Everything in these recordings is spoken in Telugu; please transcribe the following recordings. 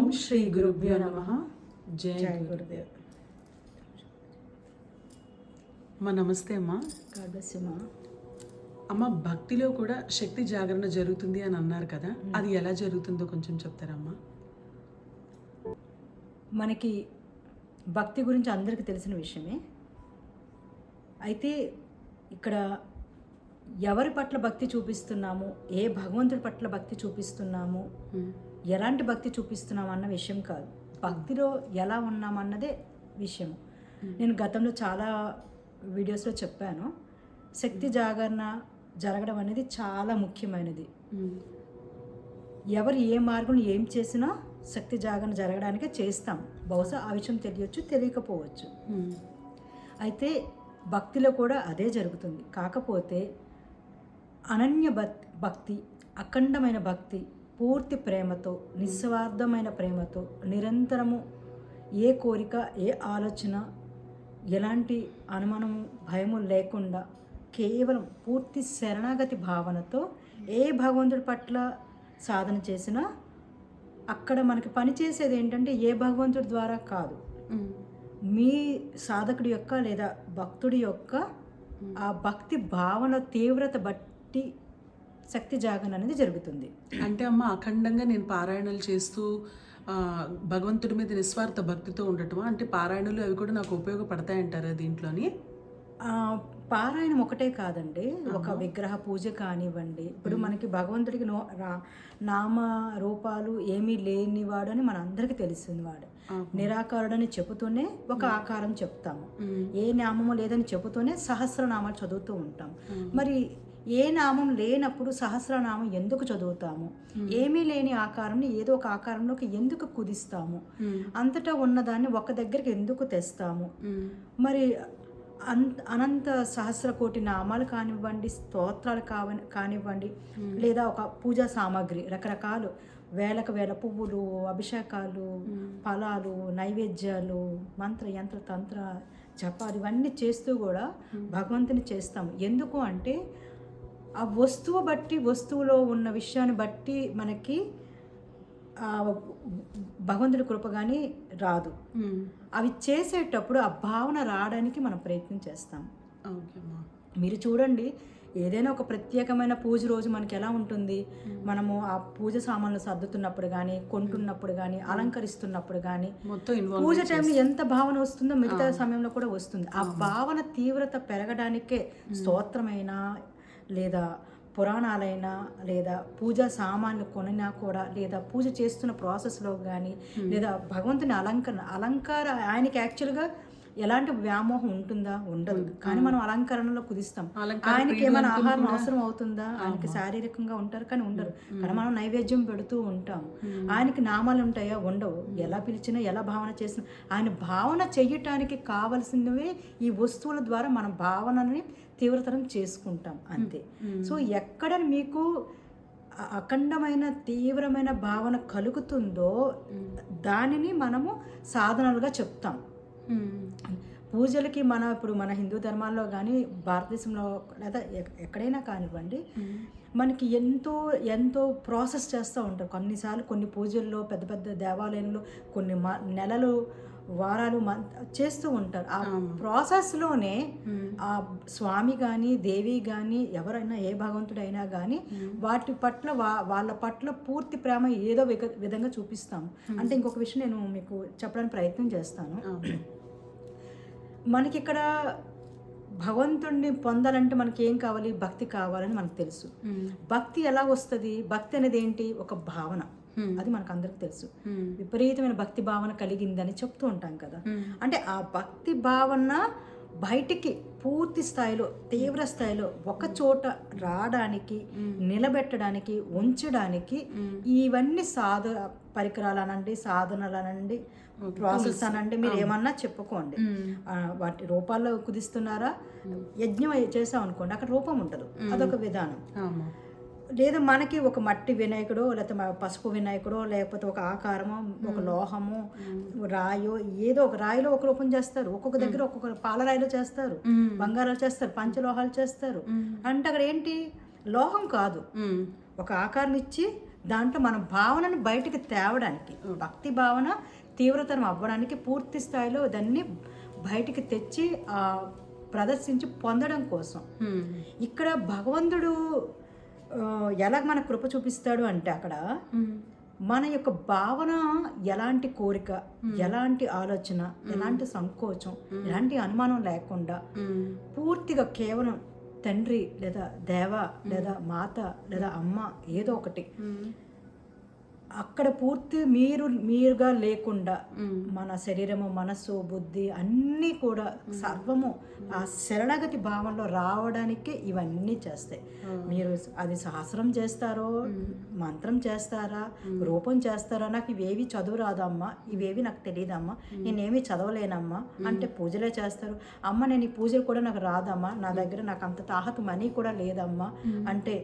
ఓం శ్రీ గురుభ్యో నమ. జై జై గురు. గురుదేవ్ అమ్మ నమస్తే అమ్మా. కాదస్యమా అమ్మ. భక్తిలో కూడా శక్తి జాగరణ జరుగుతుంది అని అన్నారు కదా. అది ఎలా జరుగుతుందో కొంచెం చెప్తారమ్మా మనకి భక్తి గురించి అందరికీ తెలిసిన విషయమే. అయితే ఇక్కడ ఎవరి పట్ల భక్తి చూపిస్తున్నాము? ఏ భగవంతుడి పట్ల భక్తి చూపిస్తున్నాము? ఎలాంటి భక్తి చూపిస్తున్నాము అన్న విషయం కాదు. భక్తిలో ఎలా ఉన్నామన్నదే విషయం నేను గతంలో చాలా వీడియోస్లో చెప్పాను. శక్తి జాగరణ జరగడం అనేది చాలా ముఖ్యమైనది. ఎవరు ఏ మార్గం ఏం చేసినా శక్తి జాగరణ జరగడానికే చేస్తాం. బహుశా ఆ విషయం తెలియచ్చు తెలియకపోవచ్చు. అయితే భక్తిలో కూడా అదే జరుగుతుంది. కాకపోతే అనన్య భక్- భక్తి అఖండమైన భక్తి పూర్తి ప్రేమతో నిస్వార్థమైన ప్రేమతో నిరంతరము ఏ కోరిక ఏ ఆలోచన ఎలాంటి అనుమానము భయము లేకుండా కేవలం పూర్తి శరణాగతి భావనతో ఏ భగవంతుడి పట్ల సాధన చేసినా అక్కడ మనకి పని చేసేది ఏంటంటే ఏ భగవంతుడి ద్వారా కాదు. మీ సాధకుడి యొక్క లేదా భక్తుడి యొక్క ఆ భక్తి భావన తీవ్రత బట్టి శక్తి జాగరణ అనేది జరుగుతుంది. అంటే అమ్మ అఖండంగా నేను పారాయణలు చేస్తూ భగవంతుడి మీద నిస్వార్థ భక్తితో ఉండటమా? అంటే పారాయణలు అవి కూడా నాకు ఉపయోగపడతాయంటారా దీంట్లోని? పారాయణం ఒకటే కాదండి. ఒక విగ్రహ పూజ కానివ్వండి. ఇప్పుడు మనకి భగవంతుడికి నో నామ రూపాలు ఏమీ లేనివాడు అని మనందరికీ తెలిసింది వాడు. నిరాకారుడని చెబుతూనే ఒక ఆకారం చెప్తాము. ఏ నామము లేదని చెబుతూనే సహస్రనామాలు చదువుతూ ఉంటాం. మరి ఏ నామం లేనప్పుడు సహస్రనామం ఎందుకు చదువుతాము? ఏమీ లేని ఆకారంని ఏదో ఒక ఆకారంలోకి ఎందుకు కుదిస్తాము? అంతటా ఉన్నదాన్ని ఒక దగ్గరికి ఎందుకు తెస్తాము? మరి అంత అనంత సహస్ర కోటి నామాలు కానివ్వండి స్తోత్రాలు కావ కానివ్వండి లేదా ఒక పూజా సామాగ్రి రకరకాలు వేలకు వేల పువ్వులు అభిషేకాలు ఫలాలు నైవేద్యాలు మంత్ర యంత్ర తంత్ర జపాలు ఇవన్నీ చేస్తూ కూడా భగవంతుని చేస్తాము. ఎందుకు అంటే ఆ వస్తువు బట్టి వస్తువులో ఉన్న విషయాన్ని బట్టి మనకి భగవంతుడి కృప కానీ రాదు. అవి చేసేటప్పుడు ఆ భావన రావడానికి మనం ప్రయత్నం చేస్తాం. మీరు చూడండి ఏదైనా ఒక ప్రత్యేకమైన పూజ రోజు మనకి ఎలా ఉంటుంది? మనము ఆ పూజ సామాన్లు సర్దుతున్నప్పుడు కానీ కొంటున్నప్పుడు కానీ అలంకరిస్తున్నప్పుడు కానీ పూజ టైంలో ఎంత భావన వస్తుందో మిగతా సమయంలో కూడా వస్తుంది. ఆ భావన తీవ్రత పెరగడానికే స్తోత్రమైనా లేదా పురాణాలైనా లేదా పూజా సామాన్లు కొనినా కూడా లేదా పూజ చేస్తున్న ప్రాసెస్లో కానీ లేదా భగవంతుని అలంకరణ అలంకార ఆయనకి యాక్చువల్గా ఎలాంటి వ్యామోహం ఉంటుందా? ఉండదు. కానీ మనం అలంకరణలో కుదిస్తాం. ఆయనకి ఏమైనా ఆహారం అవసరం అవుతుందా? ఆయనకి శారీరకంగా ఉంటారు కానీ ఉండరు. కానీ మనం నైవేద్యం పెడుతూ ఉంటాం. ఆయనకి నామాలు ఉంటాయా? ఉండవు. ఎలా పిలిచినా ఎలా భావన చేసినా ఆయన భావన చెయ్యటానికి కావలసినవే ఈ వస్తువుల ద్వారా మన భావనని తీవ్రతరం చేసుకుంటాం. అంతే. సో ఎక్కడ మీకు అఖండమైన తీవ్రమైన భావన కలుగుతుందో దానిని మనము సాధనలుగా చెప్తాం. పూజలకి మన ఇప్పుడు మన హిందూ ధర్మాల్లో కానీ భారతదేశంలో లేదా ఎక్- ఎక్కడైనా కానివ్వండి మనకి ఎంతో ఎంతో ప్రాసెస్ చేస్తూ ఉంటారు. కొన్నిసార్లు కొన్ని పూజల్లో పెద్ద పెద్ద దేవాలయంలో కొన్ని మ నెలలు వారాలు చేస్తూ ఉంటారు. ఆ ప్రాసెస్లోనే ఆ స్వామి కానీ దేవి కానీ ఎవరైనా ఏ భగవంతుడైనా కానీ వాటి పట్ల వా వాళ్ళ పట్ల పూర్తి ప్రేమ ఏదో విధంగా చూపిస్తాం అంటే ఇంకొక విషయం నేను మీకు చెప్పడానికి ప్రయత్నం చేస్తాను. మనకి ఇక్కడ భగవంతుడిని పొందాలంటే మనకి ఏం కావాలి? భక్తి కావాలని మనకు తెలుసు. భక్తి ఎలా వస్తుంది? భక్తి అనేది ఏంటి ఒక భావన. అది మనకు అందరికి తెలుసు విపరీతమైన భక్తి భావన కలిగిందని చెప్తూ ఉంటాం కదా. అంటే ఆ భక్తి భావన బయటికి పూర్తి స్థాయిలో తీవ్ర స్థాయిలో ఒక చోట రావడానికి నిలబెట్టడానికి ఉంచడానికి ఇవన్నీ సాధ పరికరాలు అనండి సాధనలు అనండి ప్రాసెస్. అనండి మీరు ఏమన్నా చెప్పుకోండి. వాటి రూపాల్లో కుదిస్తున్నారా? యజ్ఞం చేసాం అనుకోండి అక్కడ రూపం ఉండదు అదొక విధానం. లేదా మనకి ఒక మట్టి వినాయకుడో లేకపోతే పసుపు వినాయకుడో లేకపోతే ఒక ఆకారమో ఒక లోహము రాయో ఏదో ఒక రాయిలో ఒక రూపం చేస్తారు. ఒక్కొక్క దగ్గర ఒక్కొక్క పాలరాయిలో చేస్తారు. బంగారాలు చేస్తారు పంచలోహాలు చేస్తారు. అంటే అక్కడ ఏంటి? లోహం కాదు. ఒక ఆకారం ఇచ్చి దాంట్లో మన భావనను బయటికి తేవడానికి భక్తి భావన తీవ్రతరం అవ్వడానికి పూర్తి స్థాయిలో దాన్ని బయటికి తెచ్చి ప్రదర్శించి పొందడం కోసం. ఇక్కడ భగవంతుడు ఎలా మన కృప చూపిస్తాడు అంటే అక్కడ. మన యొక్క భావన ఎలాంటి కోరిక ఎలాంటి ఆలోచన ఎలాంటి సంకోచం ఎలాంటి అనుమానం లేకుండా. పూర్తిగా కేవలం తండ్రి లేదా దేవ లేదా మాత లేదా అమ్మ ఏదో ఒకటి. అక్కడ పూర్తి మీరు మీరుగా లేకుండా. మన శరీరము మనస్సు బుద్ధి అన్నీ కూడా సర్వము ఆ శరణగతి భావంలో రావడానికే ఇవన్నీ చేస్తాయి. మీరు అది సహస్రం చేస్తారో మంత్రం చేస్తారా రూపం చేస్తారా నాకు ఇవేవి చదువు రాదమ్మా ఇవేవి నాకు తెలియదమ్మా నేనేమి చదవలేనమ్మా అంటే పూజలే చేస్తారు. అమ్మ నేను ఈ పూజలు కూడా నాకు రాదమ్మా నా దగ్గర నాకు అంత తాహతు మనీ కూడా లేదమ్మా అంటే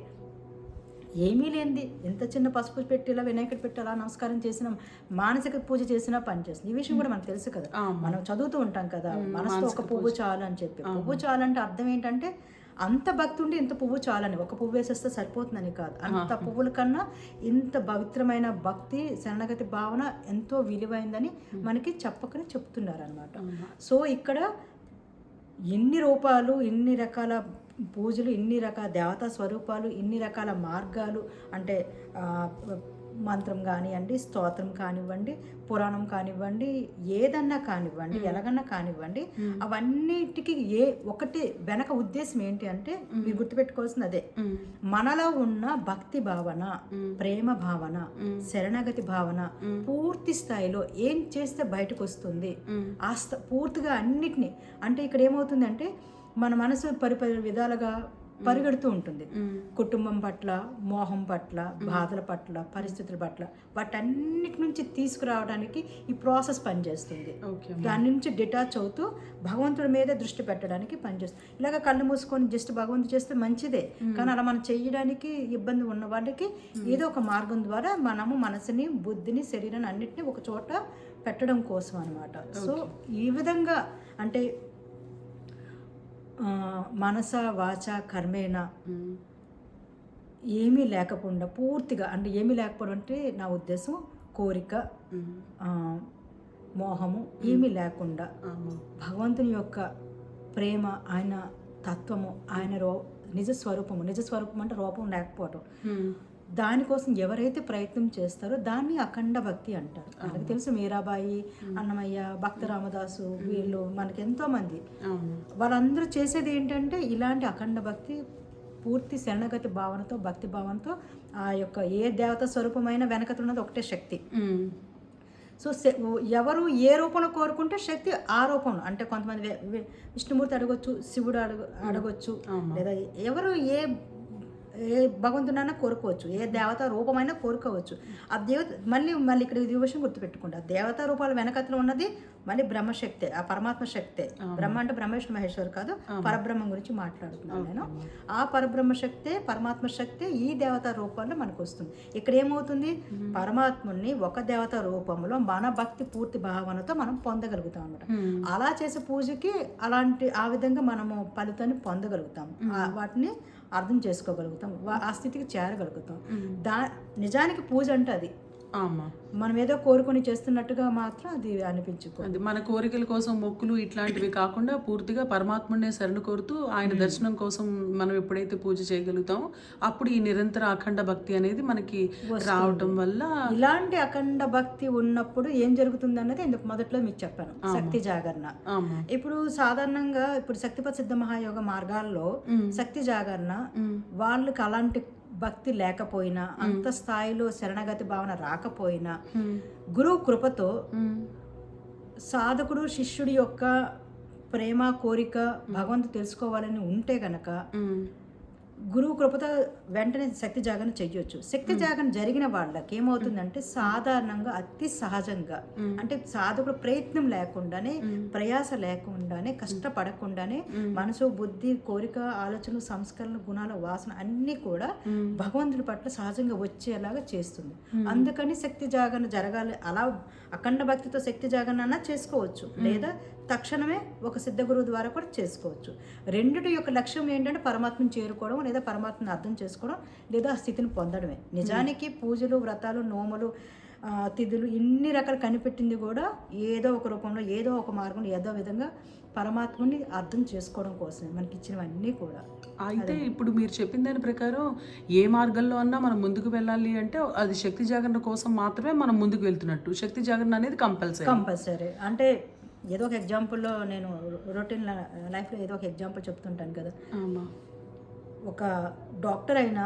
ఏమీ లేనిది. ఎంత చిన్న పసుపు పెట్టి ఇలా వినాయకుడు పెట్టి అలా నమస్కారం చేసినా మానసిక పూజ చేసినా పని చేస్తుంది. ఈ విషయం కూడా మనకు తెలుసు కదా. మనం చదువుతూ ఉంటాం కదా. మనసుతో ఒక పువ్వు చాలు అని చెప్పి. పువ్వు చాలు అంటే అర్థం ఏంటంటే అంత భక్తి ఉండి ఇంత పువ్వు చాలని. ఒక పువ్వు వేసేస్తే సరిపోతుందని కాదు. అంత పువ్వుల కన్నా ఇంత పవిత్రమైన భక్తి శరణగతి భావన ఎంతో విలువైందని మనకి చెప్పకనే చెప్తున్నారు అనమాట సో ఇక్కడ ఎన్ని రూపాలు ఇన్ని రకాల పూజలు ఇన్ని రకాల దేవతా స్వరూపాలు ఇన్ని రకాల మార్గాలు అంటే మంత్రం కానివ్వండి స్తోత్రం కానివ్వండి పురాణం కానివ్వండి ఏదన్నా కానివ్వండి ఎలాగన్నా కానివ్వండి అవన్నిటికీ ఏ ఒకటి వెనక ఉద్దేశం ఏంటి అంటే మీరు గుర్తుపెట్టుకోవాల్సింది అదే. మనలో ఉన్న భక్తి భావన ప్రేమ భావన శరణగతి భావన పూర్తి స్థాయిలో ఏం చేస్తే బయటకు వస్తుంది. ఆ స్థ- పూర్తిగా అన్నిటినీ. అంటే ఇక్కడ ఏమవుతుందంటే మన మనసు పరిపరి విధాలుగా పరిగెడుతూ ఉంటుంది. కుటుంబం పట్ల మోహం పట్ల బాధల పట్ల పరిస్థితుల పట్ల వాటన్నిటి నుంచి తీసుకురావడానికి ఈ ప్రాసెస్ పనిచేస్తుంది. దాని నుంచి డిటాచ్ అవుతూ భగవంతుడి మీదే దృష్టి పెట్టడానికి పనిచేస్తుంది. ఇలాగ కళ్ళు మూసుకొని జస్ట్ భగవంతుడు చేస్తే మంచిదే. కానీ అలా మనం చేయడానికి ఇబ్బంది ఉన్న వాళ్ళకి ఏదో ఒక మార్గం ద్వారా మనము మనసుని బుద్ధిని శరీరాన్ని అన్నిటిని ఒక చోట పెట్టడం కోసం అనమాట సో ఈ విధంగా అంటే మనస వాచ కర్మేణ. ఏమీ లేకుండా పూర్తిగా అంటే ఏమీ లేకపోవడం అంటే నా ఉద్దేశం కోరిక మోహము ఏమీ లేకుండా. భగవంతుని యొక్క ప్రేమ ఆయన తత్వము ఆయన రో నిజ స్వరూపము నిజ స్వరూపం అంటే రూపం లేకపోవడం మ్మ్. దానికోసం ఎవరైతే ప్రయత్నం చేస్తారో దాన్ని అఖండ భక్తి అంటారు. మనకు తెలుసు మీరాబాయి అన్నమయ్య భక్త రామదాసు వీళ్ళు మనకి ఎంతో మంది. వాళ్ళందరూ చేసేది ఏంటంటే ఇలాంటి అఖండ భక్తి పూర్తి శరణగతి భావనతో భక్తి భావనతో ఆ యొక్క ఏ దేవత స్వరూపమైన వెనకతున్నది ఒకటే శక్తి. సో ఎవరు ఏ రూపంలో కోరుకుంటే శక్తి ఆ రూపంలో. అంటే కొంతమంది విష్ణుమూర్తి అడగొచ్చు శివుడు అడగ అడగొచ్చు. లేదా ఎవరు ఏ ఏ భగవంతుడైనా కోరుకోవచ్చు. ఏ దేవత రూపమైనా కోరుకోవచ్చు. ఆ దేవత మళ్ళీ మళ్ళీ ఇక్కడ ఇది విషయం ఆ దేవతా రూపాల వెనకతలో ఉన్నది మళ్ళీ బ్రహ్మశక్తే ఆ పరమాత్మ శక్తే బ్రహ్మ అంటే బ్రహ్మేశ్వర మహేశ్వర్ కాదు పరబ్రహ్మం గురించి మాట్లాడుతున్నాను నేను. ఆ పరబ్రహ్మ శక్తే పరమాత్మ శక్తే ఈ దేవతా రూపాల్లో మనకు వస్తుంది ఇక్కడ ఏమవుతుంది? పరమాత్ముని ఒక దేవత రూపంలో మన భక్తి పూర్తి భావనతో మనం పొందగలుగుతాం అనమాట. అలా చేసే పూజకి అలాంటి ఆ విధంగా మనము ఫలితాన్ని పొందగలుగుతాం. వాటిని అర్థం చేసుకోగలుగుతాం ఆ స్థితికి చేరగలుగుతాం. దా నిజానికి పూజ అంటే అది. మనం ఏదో కోరుకొని చేస్తున్నట్టుగా మాత్రం అది అనిపించుకో. అది మన కోరికల కోసం మొక్కులు ఇట్లాంటివి కాకుండా పూర్తిగా పరమాత్ముడినే శరణు కోరుతూ ఆయన దర్శనం కోసం మనం ఎప్పుడైతే పూజ చేయగలుగుతామో అప్పుడు ఈ నిరంతర అఖండ భక్తి అనేది మనకి రావటం వల్ల ఇలాంటి అఖండ భక్తి ఉన్నప్పుడు ఏం జరుగుతుంది అన్నది ఇందుకు మొదట్లో మీకు చెప్పాను. శక్తి జాగరణ. ఇప్పుడు సాధారణంగా ఇప్పుడు శక్తిపత సిద్ధ మహాయోగ మార్గాల్లో. శక్తి జాగరణ. వాళ్ళకి అలాంటి భక్తి లేకపోయినా అంత స్థాయిలో శరణగతి భావన రాకపోయినా. గురువు కృపతో. సాధకుడు శిష్యుడి యొక్క ప్రేమ కోరిక భగవంతు తెలుసుకోవాలని ఉంటే గనక. గురువు కృపతో వెంటనే శక్తి జాగరణ చెయ్యొచ్చు. శక్తి జాగరణ జరిగిన వాళ్ళకి ఏమవుతుందంటే సాధారణంగా అతి సహజంగా అంటే సాధకుడు ప్రయత్నం లేకుండానే ప్రయాస లేకుండానే కష్టపడకుండానే మనసు బుద్ధి కోరిక ఆలోచనలు సంస్కరణలు గుణాలు వాసన అన్నీ కూడా భగవంతుడి పట్ల సహజంగా వచ్చేలాగా చేస్తుంది. అందుకని శక్తి జాగరణ జరగాలి. అలా అఖండ భక్తితో శక్తి జాగరణ చేసుకోవచ్చు. లేదా తక్షణమే ఒక సిద్ధ గురువు ద్వారా కూడా చేసుకోవచ్చు. రెండిటి యొక్క లక్ష్యం ఏంటంటే పరమాత్మను చేరుకోవడం లేదా పరమాత్మను అర్థం చేసుకోవడం లేదా ఆ స్థితిని పొందడమే. నిజానికి పూజలు వ్రతాలు నోములు తిథులు ఇన్ని రకాలు కనిపెట్టింది కూడా ఏదో ఒక రూపంలో ఏదో ఒక మార్గంలో ఏదో విధంగా పరమాత్మని అర్థం చేసుకోవడం కోసమే మనకి ఇచ్చినవన్నీ కూడా. అయితే ఇప్పుడు మీరు చెప్పిన దాని ప్రకారం ఏ మార్గంలో అన్నా మనం ముందుకు వెళ్ళాలి అంటే అది శక్తి జాగరణ కోసం మాత్రమే మనం ముందుకు వెళ్తున్నట్టు. శక్తి జాగరణ అనేది కంపల్సరీ. కంపల్సరీ. అంటే ఏదో ఒక ఎగ్జాంపుల్లో నేను రొటీన్ లైఫ్లో ఏదో ఒక ఎగ్జాంపుల్ చెప్తుంటాను కదా. ఒక డాక్టర్ అయినా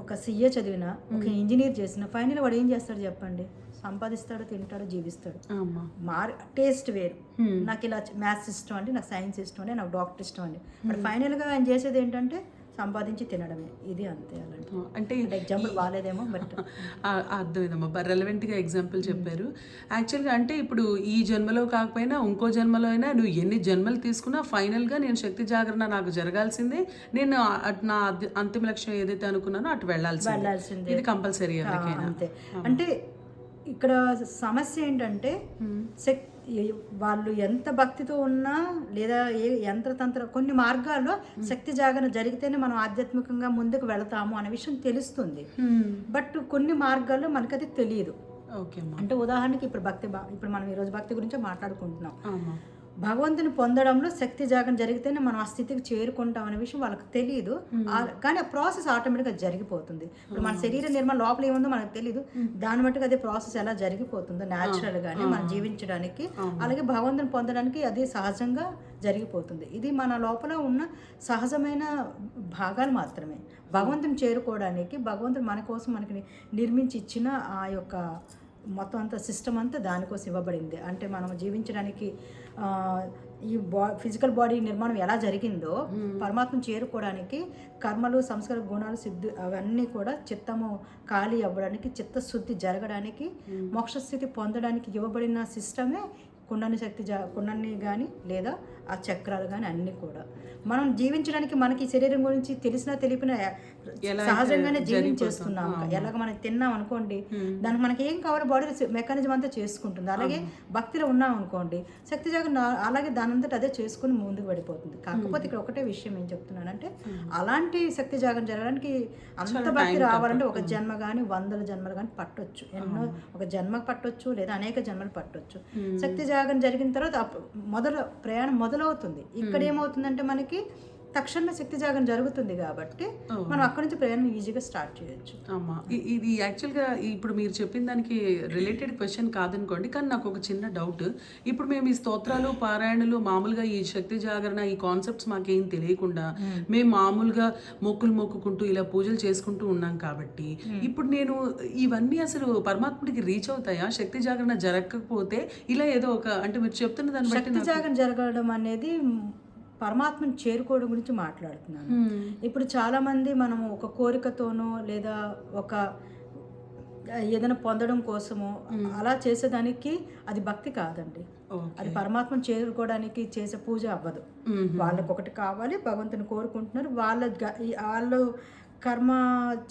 ఒక సీఏ చదివినా ఒక ఇంజనీర్ చేసిన ఫైనల్ వాడు ఏం చేస్తాడు చెప్పండి? సంపాదిస్తాడు తింటాడు జీవిస్తాడు. మార్ టేస్ట్ వేరు. నాకు ఇలా మ్యాథ్స్ ఇష్టం అండి నాకు సైన్స్ ఇష్టం అండి నాకు డాక్టర్ ఇష్టం అండి. బట్ ఫైనల్గా ఆయన చేసేది ఏంటంటే సంపాదించి తినడమే. ఇది అంతే అలాంటి అంటే ఎగ్జాంపుల్ బాగాలేదేమో బట్ అర్థమైందమ్మా. రెలవెంట్గా ఎగ్జాంపుల్ చెప్పారు. యాక్చువల్గా అంటే ఇప్పుడు ఈ జన్మలో కాకపోయినా ఇంకో జన్మలో అయినా నువ్వు ఎన్ని జన్మలు తీసుకున్నా ఫైనల్గా నేను శక్తి జాగరణ నాకు జరగాల్సిందే. నేను నా అంతిమ లక్ష్యం ఏదైతే అనుకున్నానో అటు వెళ్ళాల్సిందే. ఇది కంపల్సరీ అంతే. అంటే ఇక్కడ సమస్య ఏంటంటే శక్ వాళ్ళు ఎంత భక్తితో ఉన్నా లేదా ఏ యంత్రతంత్ర కొన్ని మార్గాల్లో శక్తి జాగరణ జరిగితేనే మనం ఆధ్యాత్మికంగా ముందుకు వెళతాము అనే విషయం తెలుస్తుంది. బట్ కొన్ని మార్గాల్లో మనకు అది తెలియదు అంటే ఉదాహరణకి ఇప్పుడు భక్తి ఇప్పుడు మనం ఈరోజు భక్తి గురించి మాట్లాడుకుంటున్నాం. భగవంతుని పొందడంలో శక్తి జాగరణ జరిగితేనే మనం ఆ స్థితికి చేరుకుంటాం అనే విషయం వాళ్ళకి తెలియదు కానీ ఆ ప్రాసెస్ ఆటోమేటిక్గా జరిగిపోతుంది. ఇప్పుడు మన శరీర నిర్మాణం లోపల ఏముందో మనకు తెలియదు దాన్ని బట్టి అదే ప్రాసెస్ ఎలా జరిగిపోతుందో న్యాచురల్ గానే మనం జీవించడానికి. అలాగే భగవంతుని పొందడానికి అది సహజంగా జరిగిపోతుంది. ఇది మన లోపల ఉన్న సహజమైన భాగాలు మాత్రమే. భగవంతుని చేరుకోవడానికి భగవంతుడు మన కోసం మనకి నిర్మించి ఇచ్చిన ఆ యొక్క మొత్తం అంతా సిస్టమ్ అంతా దానికోసం ఇవ్వబడింది. అంటే మనం జీవించడానికి ఈ బా ఫిజికల్ బాడీ నిర్మాణం ఎలా జరిగిందో పరమాత్మను చేరుకోవడానికి కర్మలు సంస్కార గుణాలు సిద్ధి అవన్నీ కూడా చిత్తము ఖాళీ అవ్వడానికి చిత్తశుద్ధి జరగడానికి మోక్షస్థితి పొందడానికి ఇవ్వబడిన సిస్టమే కుండని శక్తి జా కుండని కానీ లేదా ఆ చక్రాలు కానీ అన్నీ కూడా. మనం జీవించడానికి మనకి శరీరం గురించి తెలిసినా తెలిపినా సహజంగానే జీవించేస్తున్నాం ఎలాగ మనం తిన్నాం అనుకోండి దానికి మనకి ఏం కావాలో బాడీ మెకానిజం అంతా చేసుకుంటుంది. అలాగే భక్తిలో ఉన్నాం అనుకోండి శక్తి జాగరణ అలాగే దానంతట అదే చేసుకుని ముందుకు పడిపోతుంది కాకపోతే ఇక్కడ ఒకటే విషయం ఏం చెప్తున్నానంటే అలాంటి శక్తి జాగరణ జరగడానికి అంత భక్తి రావాలంటే ఒక జన్మ కానీ వందల జన్మలు కానీ పట్టొచ్చు. ఎన్నో ఒక జన్మ పట్టొచ్చు లేదా అనేక జన్మలు పట్టొచ్చు. శక్తి జాగరణ జరిగిన తర్వాత మొదలు ప్రయాణం మొదలవుతుంది. ఇక్కడ ఏమవుతుందంటే మనకి తక్షణమే శక్తి జాగరణ జరుగుతుంది కాబట్టి మనం అక్కడి నుంచి ప్రయాణం ఈజీగా స్టార్ట్ చేయొచ్చు. అమ్మా ఇది యాక్చువల్గా ఇప్పుడు మీరు చెప్పిన దానికి రిలేటెడ్ క్వశ్చన్ కాదనుకోండి కానీ నాకు ఒక చిన్న డౌట్ ఇప్పుడు మేము ఈ స్తోత్రాలు పారాయణలు మామూలుగా ఈ శక్తి జాగరణ ఈ కాన్సెప్ట్స్ మాకేం తెలియకుండా మేము. మామూలుగా మొక్కులు మొక్కుకుంటూ ఇలా పూజలు చేసుకుంటూ ఉన్నాం కాబట్టి ఇప్పుడు నేను ఇవన్నీ అసలు పరమాత్ముడికి రీచ్ అవుతాయా? శక్తి జాగరణ జరగకపోతే ఇలా ఏదో ఒక అంటే మీరు చెప్తున్న దాన్ని బట్టి శక్తి జాగరణ జరగడం అనేది పరమాత్మని చేరుకోవడం గురించి మాట్లాడుతున్నాను. ఇప్పుడు చాలా మంది మనము ఒక కోరికతోనో లేదా ఒక ఏదైనా పొందడం కోసమో అలా చేసేదానికి అది భక్తి కాదండి. అది పరమాత్మను చేరుకోవడానికి చేసే పూజ అవ్వదు. వాళ్ళకి ఒకటి కావాలి భగవంతుని కోరుకుంటున్నారు. వాళ్ళ వాళ్ళు కర్మ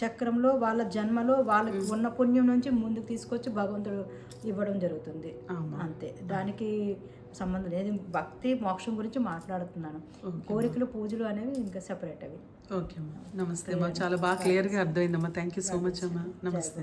చక్రంలో వాళ్ళ జన్మలో వాళ్ళకి ఉన్న పుణ్యం నుంచి ముందుకు తీసుకొచ్చి భగవంతుడు ఇవ్వడం జరుగుతుంది. అంతే. దానికి సంబంధం లేదు. భక్తి మోక్షం గురించి మాట్లాడుతున్నాను. కోరికలు పూజలు అనేవి ఇంకా సెపరేట్ అవి. ఓకే అమ్మా. నమస్తే అమ్మా. చాలా బాగా క్లియర్గా అర్థమైందమ్మా. థ్యాంక్ యూ సో మచ్ అమ్మా. నమస్తే